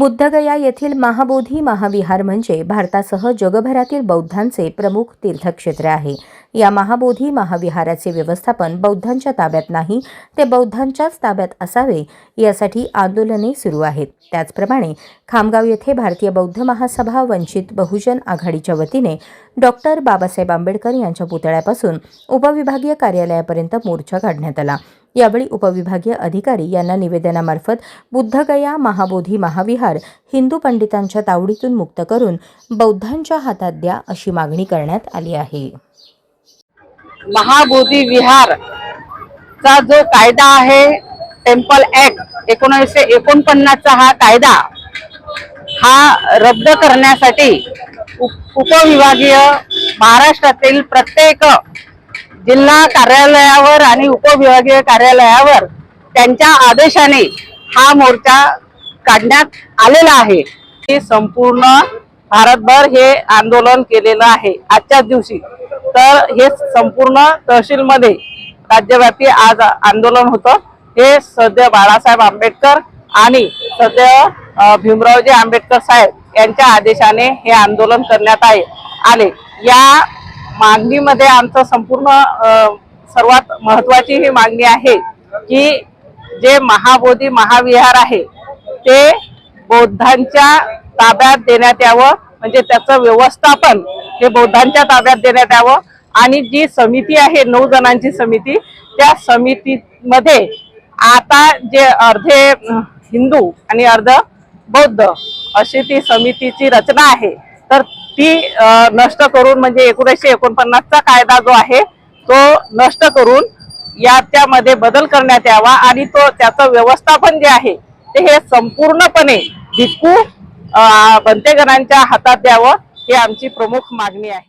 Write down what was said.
बुद्धगया येथील महाबोधी महाविहार म्हणजे भारतासह जगभरातील बौद्धांचे प्रमुख तीर्थक्षेत्र आहे. या महाबोधी महाविहाराचे व्यवस्थापन बौद्धांच्या ताब्यात नाही ते बौद्धांच्याच ताब्यात असावे यासाठी आंदोलने सुरू आहेत. त्याचप्रमाणे खामगाव येथे भारतीय बौद्ध महासभा वंचित बहुजन आघाडीच्या वतीने डॉक्टर बाबासाहेब आंबेडकर यांच्या पुतळ्यापासून उपविभागीय कार्यालयापर्यंत मोर्चा काढण्यात आला. यावेळी उपविभागीय अधिकारी यांना निवेदनामार्फत बुद्धगया महाबोधी महाविहार हिंदू पंडितांच्या तावडीतून मुक्त करून बौद्धांच्या हातात द्या अशी मागणी करण्यात आली आहे. महाबोधी विहार चा जो कायदा आहे टेम्पल ऍक्ट एकोणीसशे एकोणपन्नासचा हा कायदा हा रद्द करण्यासाठी उपविभागीय महाराष्ट्रातील प्रत्येक जिल्हा कार्यालयावर आणि उपविभागीय कार्यालयावर त्यांच्या आदेशाने हा मोर्चा काढण्यात आलेला आहे. हे संपूर्ण भारतभर हे आंदोलन केलेलं आहे. आजच्याच दिवशी. तर हे संपूर्ण तहसीलमध्ये राज्यव्यापी आज आंदोलन होतं. हे सध्या बाळासाहेब आंबेडकर आणि सध्या भीमरावजी आंबेडकर साहेब यांच्या आदेशाने हे आंदोलन करण्यात आहे आले. या मागणीमध्ये आमचं संपूर्ण सर्वात महत्वाची ही मागणी आहे की जे महाबोधी महाविहार आहे ते बौद्धांच्या ताब्यात देण्यात यावं म्हणजे त्याचं व्यवस्थापन हे बौद्धांच्या ताब्यात देण्यात यावं. आणि जी समिती आहे नऊ जणांची समिती त्या समितीमध्ये आता जे अर्धे हिंदू आणि अर्ध बौद्ध अशी ती समितीची रचना आहे तर ती नष्ट करून म्हणजे एकोणीसशे एकोणपन्नासचा कायदा जो आहे तो नष्ट करून या त्यामध्ये बदल करण्यात यावा आणि तो त्याचं व्यवस्थापन जे आहे ते हे संपूर्णपणे भिक्खू बंतेगणांच्या हातात द्यावं ही आमची प्रमुख मागणी आहे.